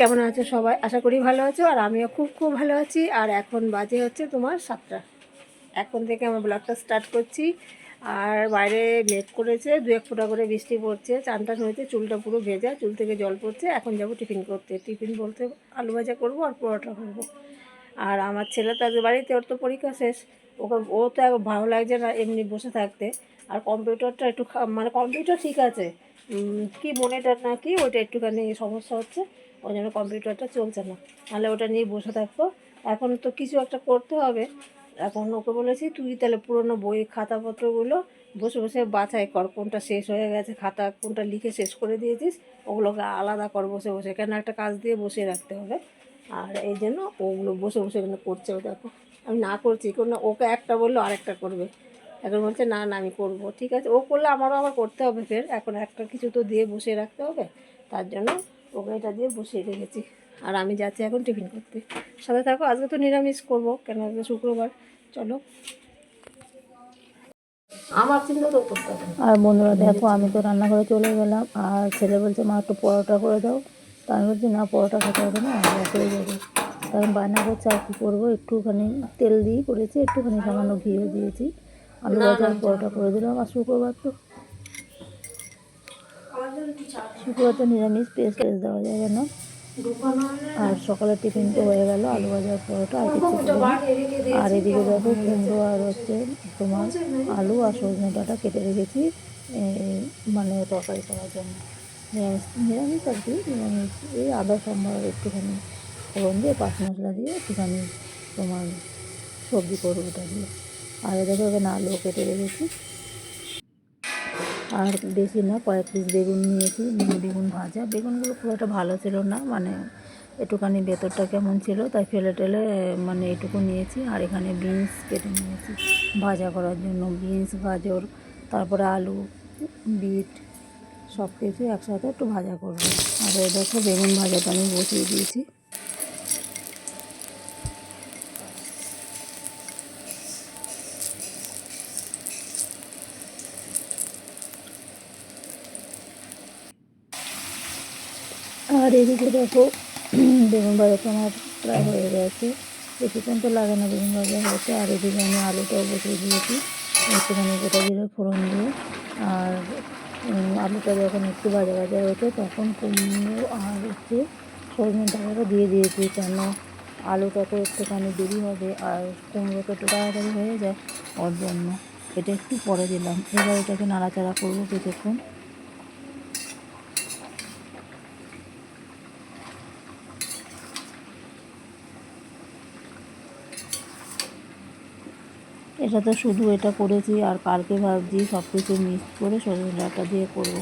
কেমন আছো সবাই? আশা করি ভালো আছো, আর আমিও খুব খুব ভালো আছি। আর এখন বাজে হচ্ছে তোমার সাতটা। এখন থেকে আমার ব্লগটা স্টার্ট করছি। আর বাইরে মেঘ করেছে, দু এক ফোঁটা করে বৃষ্টি পড়ছে, চান টান হয়েছে, চুলটা পুরো ভেজা, চুল থেকে জল পড়ছে। এখন যাব টিফিন করতে। টিফিন বলতে আলু ভাজা করব আর পরোটা করব। আর আমার ছেলে তো বাড়িতে, ওর তো পরীক্ষা শেষ। ওকে, ও তো ভালো লাগছে না এমনি বসে থাকতে। আর কম্পিউটারটা একটু মানে কম্পিউটার ঠিক আছে কি মনিটর না কি ওটা একটুখানি সমস্যা হচ্ছে, ওই জন্য কম্পিউটারটা চলছে না। নাহলে ওটা নিয়ে বসে থাকতো এখন তো কিছু একটা করতে হবে। এখন ওকে বলেছি, তুই তাহলে পুরনো বই খাতাপত্রগুলো বসে বসে বাছাই কর, কোনটা শেষ হয়ে গেছে, খাতা কোনটা লিখে শেষ করে দিয়েছিস, ওগুলোকে আলাদা কর বসে বসে। কেন একটা কাজ দিয়ে বসিয়ে রাখতে হবে। আর এই জন্য ওগুলো বসে বসে এখানে করছে ও দেখো। আমি না করছি, কোনো, ওকে একটা বলল, আরেকটা করবে। এখন বলছে, না না, আমি করব। ঠিক আছে, ও করলে আমারও আবার করতে হবে ফের। এখন একটা কিছু তো দিয়ে বসিয়ে রাখতে হবে, তার জন্য ওকে এটা দিয়ে বসিয়ে রেখেছি। আর আমি যাচ্ছি এখন টিফিন করতে। সাথে থাকো, আজকে তো নিরামিষ করব কেন আজকে শুক্রবার। চলো। আমার চিন্তা তো আর বন্ধুরা, দেখো, আমি তো রান্নাঘরে চলে গেলাম, আর ছেলে বলছে, মা, একটু পরোটা করে দাও। তা আমি বলছি, না, পরোটা খেতে হবে না গ্যাস হয়ে যাবে কারণ বায়না করছে, আর কী করব, একটুখানি তেল দিয়ে করেছি, একটুখানি সামান্য ঘিও দিয়েছি। আলু ভাজা আর পরোটা করে দিলাম আর শুক্রবার তো। শুক্রবার তো নিরামিষ পেস্ট পেস্ট দেওয়া যাবে না আর সকালের টিফিন তো হয়ে গেল আলু ভাজার পরোটা আর কিছু। আর এদিকে দেখো কুমড়ো আর হচ্ছে তোমার আলু আর সজনে ডাঁটা কেটে রেখেছি মানে তরকারি করার জন্য। নিরামিষ নিরামিষ আর কি নিরামিষ। এই আদা সম্বার একটুখানি ফোড়ন দিয়ে পাঁচ মশলা দিয়ে একটুখানি তোমার সবজি করব ওটা দিয়ে। আর দেখো এখানে আলু কেটে রেখেছি। আর বেশি না, কয়েক পিস বেগুন নিয়েছি বেগুন ভাজা। বেগুনগুলো খুব একটা ভালো ছিল না মানে একটুখানি ভেতরটা কেমন ছিল, তাই ফেলে টেলে মানে এটুকু নিয়েছি। আর এখানে বিনস কেটে নিয়েছি, ভাজা করার জন্য। বিনস গাজর, তারপরে আলু, বিট সব কিছু একসাথে একটু ভাজা করব। আর দেখো বেগুন ভাজাটা আমি বসিয়ে দিয়েছি। আর এদিকে দেখো বেগুন ভাজাটা আমার প্রায় হয়ে গেছে। বেশিক্ষণ তো লাগে না বেগুন ভাজা হয়েছে আর এদিকে আমি আলুটাও বসিয়ে দিয়েছি। একটুখানি গোটা জিরে ফোড়ন দিয়ে। আর আলুটা যখন একটু ভাজা ভাজা হয়েছে, তখন কুমড়ো আর হচ্ছে সজনে ডাঁটাটা দিয়ে দিয়েছি। কেন আলুটা তো একটুখানি দেরি হবে আর কুমড়ো তো একটু তাড়াতাড়ি হয়ে যায়, ওর জন্য। এটা একটু পরে দিলাম। এবার এটাকে নাড়াচাড়া করব কিছুক্ষণ। এটা তো শুধু এটা করেছি আর কালকে ভাবছি সব কিছু মিক্স করে সজনে ডাঁটা দিয়ে করব।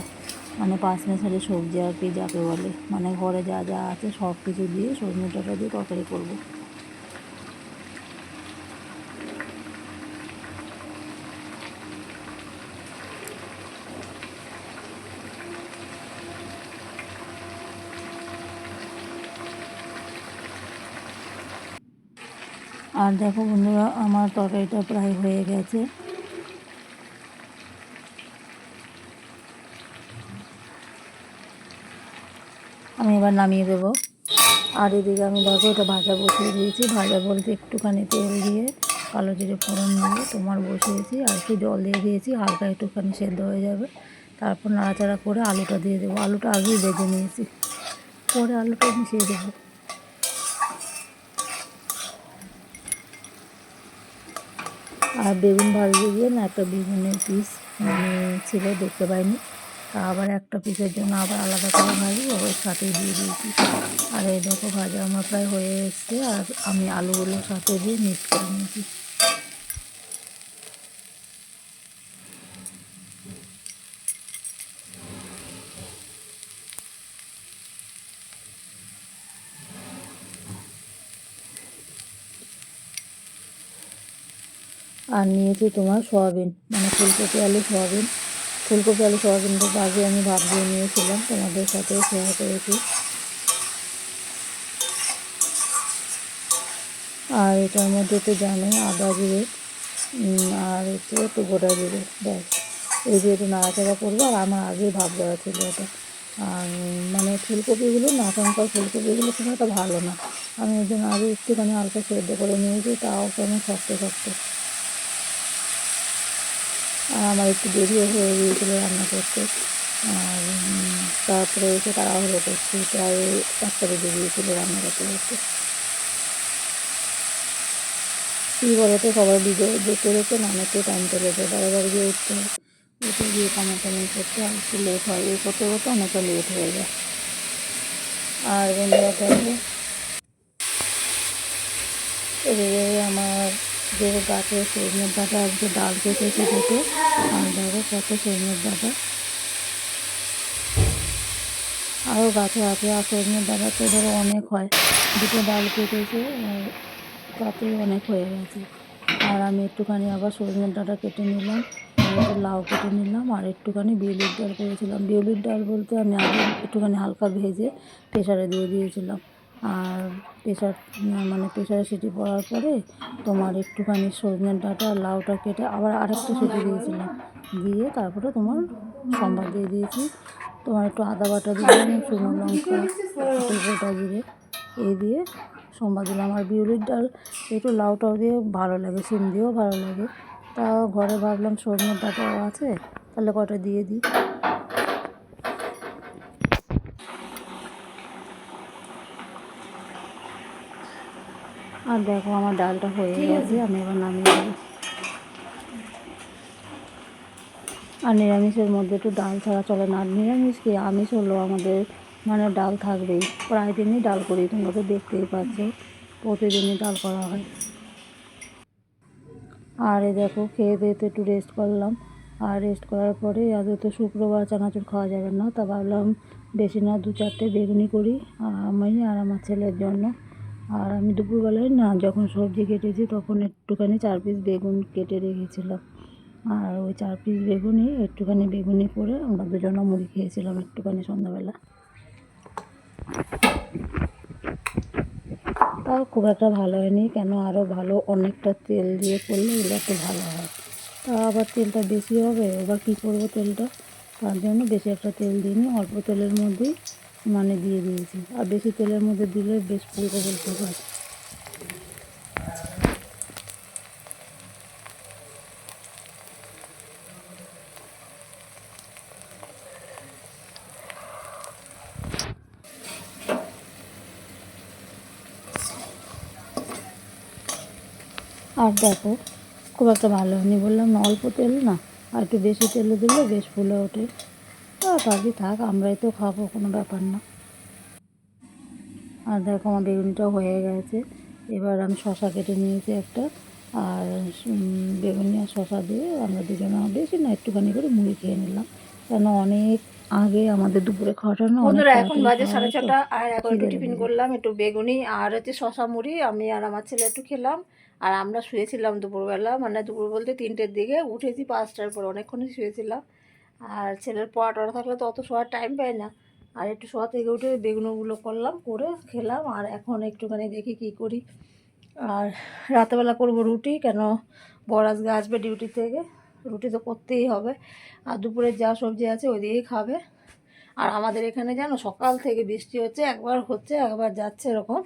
মানে পাঁচ মেশালি সবজি আর কি যাকে বলে। মানে ঘরে যা যা আছে সব কিছু দিয়ে সজনে ডাঁটা দিয়ে তরকারি করব। আর দেখো বন্ধুরা, আমার তরকারিটা প্রায় হয়ে গেছে। আমি এবার নামিয়ে দেবো। আর এদিকে আমি দেখো এটা ভাজা বসিয়ে দিয়েছি। ভাজা বলতে একটুখানি তেল দিয়ে কালো জিরে ফোড়ন দিয়ে তোমার বসিয়েছি। আর একটু জল দিয়ে দিয়েছি, হালকা একটুখানি সেদ্ধ হয়ে যাবে। তারপর নাড়াচাড়া করে আলুটা দিয়ে দেবো। আলুটা আগেই ভেজে নিয়েছি। পরে আলুটা মিশিয়ে দেবো। আর বেগুন ভাজতে গিয়ে না একটা বেগুনের পিস মানে ছিল, দেখতে পাইনি। তা আবার একটা পিসের জন্য আবার আলাদা করে ভাজি, ওর সাথে দিয়ে দিয়েছি। আর এই দেখো ভাজা আমার প্রায় হয়ে এসছে, আর আমি আলুগুলোর সাথে দিয়ে মিক্স করে নিয়েছি। আর নিয়েছি তোমার সয়াবিন মানে ফুলকপি আলু সয়াবিন। ফুলকপি আলু সয়াবিনটা আগে আমি ভাব দিয়ে নিয়েছিলাম, তোমাদের সাথে শেয়ার করেছি। আর এটার মধ্যে তো জানোই আদা জিরে আর হচ্ছে একটু গোটা জিরে, ব্যাস। এই যে একটু নাড়াচাড়া করব, আর আমার আগেই ভাব দেওয়া ছিল এটা। আর মানে ফুলকপিগুলো না ফুলকপিগুলো খুব একটা ভালো না। আমি ওই জন্য আগে একটুখানি হালকা সেদ্ধ করে নিয়েছি, তাও কেমন শক্ত শক্ত। আমার একটু দেরিও হয়ে গিয়েছিল রান্না করতে। আর তারপরে এসে তাড়াহুড়ো করছি, প্রায় একটা বেজে গিয়েছিল রান্না করতে করতে। কী বলতো, সবাই ভিডিও দেখতে দেখতে অনেকটাই টাইম চলে যায় বারবার গিয়ে উঠতে উঠে গিয়ে কামড় টামড় করতে আর একটু লেট হয় এই করতে করতে অনেকটা লেট হয়ে যায়। আর বন্ধুরা আমার যে গাছের সজনের ডাটা আজকে ডাল কেটেছে দুটো, আর দেখো কত সজনের ডাটা আরও গাছে আছে, আর সজনের ডাটা তো ধরো অনেক হয়। দুটো ডাল কেটেছে তাতেই অনেক হয়ে গেছে। আর আমি একটুখানি আবার সজনের ডাঁটা কেটে নিলাম লাউ কেটে নিলাম, আর একটুখানি বিউলির ডাল করেছিলাম। বিউলির ডাল বলতে আমি আগে একটুখানি হালকা ভেজে প্রেশারে দিয়ে দিয়েছিলাম। আর প্রেশার মানে প্রেশারে সিটি পড়ার পরে তোমার একটুখানি সজনের ডাঁটা, লাউটা কেটে আবার আরেকটা সিটি দিয়েছিলাম দিয়ে তারপরে তোমার সম্বাদ দিয়ে দিয়েছি। তোমার একটু আদা বাটা দিলাম, শুকনো লঙ্কা, একটু গোটা জিরে, এই দিয়ে সোমবার দিলাম। আর বিউলির ডাল, একটু লাউটাও দিয়ে ভালো লাগে, সিম দিয়েও ভালো লাগে। তা ঘরে ভাবলাম সজনের ডাঁটাও আছে, তাহলে কটা দিয়ে দিই? আর দেখো আমার ডালটা হয়ে গেছে আমি এবার নামিয়ে দেবো আর নিরামিষের মধ্যে একটু ডাল ছাড়া চলে না আর নিরামিষ কি? আমিষ হলো আমাদের মানে ডাল থাকবেই। প্রায় দিনই ডাল করি তোমরা তো দেখতেই পাচ্ছ প্রতিদিনই ডাল করা হয়। আর এই দেখো খেয়ে দিয়ে তো একটু রেস্ট করলাম। আর রেস্ট করার পরে আজ তো শুক্রবার চানাচুর খাওয়া যাবে না তা ভাবলাম বেশি না দু চারটে বেগুনি করি আর আমি আর আমার ছেলের জন্য। আর আমি দুপুরবেলায় না যখন সবজি কেটেছি তখন একটুখানি চার পিস বেগুন কেটে রেখেছিলাম। আর ওই চার পিস বেগুনি একটুখানি বেগুনি করে আমরা দুজনে মুড়ি খেয়েছিলাম একটুখানি সন্ধ্যাবেলা। তাও খুব একটা ভালো হয়নি, কেন আরও ভালো অনেকটা তেল দিয়ে করলে এগুলো একটু ভালো হয়। তা আবার তেলটা বেশি হবে, এবার কী করব তেলটা? তার জন্য বেশি একটা তেল দিইনি, অল্প তেলের মধ্যেই মানে দিয়ে দিয়েছি। আর বেশি তেলের মধ্যে দিলে বেশ ফুলকো ফুলকো হয়। আর দেখো, খুব একটা ভালো হয়নি। বললাম অল্প তেল না, আর একটু বেশি তেলে দিলে বেশ ফুলে ওঠে। আর ভাবি থাক আমরাই তো খাব কোনো ব্যাপার না। আর দেখো আমার বেগুনিটাও হয়ে গেছে। এবার আমি শশা কেটে নিয়েছি একটা আর বেগুনি আর শশা দিয়ে আমরা দুজনে বেশি না একটুখানি করে মুড়ি খেয়ে নিলাম। কেন অনেক আগে আমাদের দুপুরে খাওয়াটা না বন্ধুরা এখন বাজে সাড়ে ছটা আর এখন একটু টিফিন করলাম একটু বেগুনি আর হচ্ছে শশা মুড়ি আমি আর আমার ছেলে একটু খেলাম। আর আমরা শুয়েছিলাম দুপুরবেলা মানে দুপুর বলতে তিনটের দিকে উঠেছি পাঁচটার পর অনেকক্ষণই শুয়েছিলাম। আর ছেলের পড়া টড়া থাকলে তো অত শোয়ার টাইম পায় না। আর একটু শোয়া থেকে উঠে বেগুনোগুলো করলাম, করে খেলাম, আর এখন একটুখানি দেখি কি করি। আর রাতেবেলা করব রুটি, কেন বর আজকে আসবে ডিউটি থেকে। রুটি তো করতেই হবে। আর দুপুরের যা সবজি আছে ওই দিকেই খাবে। আর আমাদের এখানে জানো সকাল থেকে বৃষ্টি হচ্ছে, একবার হচ্ছে, একবার যাচ্ছে এরকম।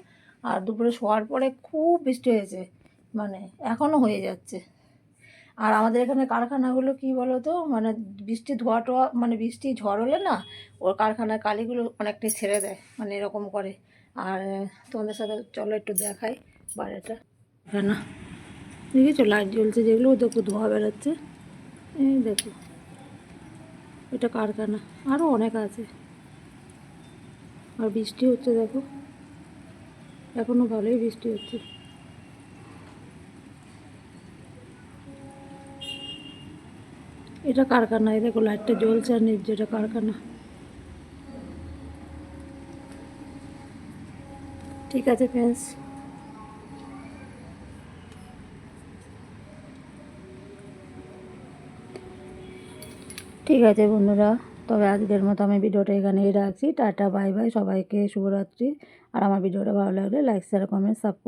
আর দুপুরে শোয়ার পরে খুব বৃষ্টি হয়েছে মানে এখনও হয়ে যাচ্ছে। আর আমাদের এখানে কারখানাগুলো কি বলো তো মানে বৃষ্টি ধোয়া টোয়া মানে বৃষ্টি ঝড় হলে না ওর কারখানার কালিগুলো অনেকটাই ছেড়ে দেয় মানে এরকম করে। আর তোমাদের সাথে চলো একটু দেখাই বাইরেটা। না দেখেছ? লাইট জ্বলছে, যেগুলো দেখো ধোয়া বেরোচ্ছে। এই দেখো, এটা কারখানা। আরও অনেক আছে। আর বৃষ্টি হচ্ছে, দেখো। এখনও ভালোই বৃষ্টি হচ্ছে। এটা কারখানা, এই দেখো লাইটটা জ্বলছে আর নিচ যেটা কারখানা। ঠিক আছে ফ্রেন্ডস ঠিক আছে, বন্ধুরা। তবে আজকের মতো আমি ভিডিওটা এখানেই রাখছি। টাটা বাই বাই সবাইকে শুভরাত্রি। আর আমার ভিডিওটা ভালো লাগলে লাইক শেয়ার কমেন্ট সাবস্ক্রাইব